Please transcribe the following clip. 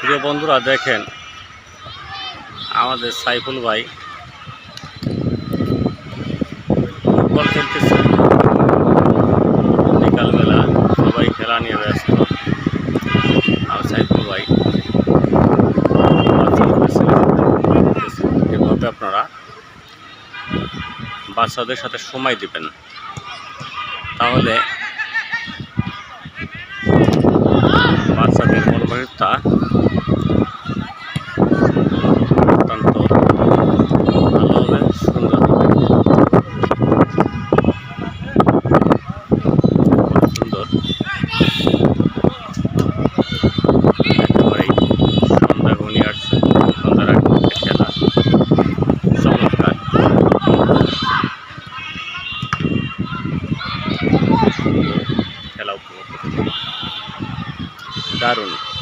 প্রিয় বন্ধুরা, দেখেন আমাদের সাইফুল ভাই ফুটবল খেলতেছে বিকালবেলা সবাই খেলা নিয়ে ব্যস্ত আর সাইফুল ভাই। এভাবে আপনারা বাচ্চাদের সাথে সময় দিবেন তাহলে বাচ্চাদের মনোভাবটা একেবারেই সন্ধ্যা খেলা। চমৎকার। খেলা উপভোগ দারুণ।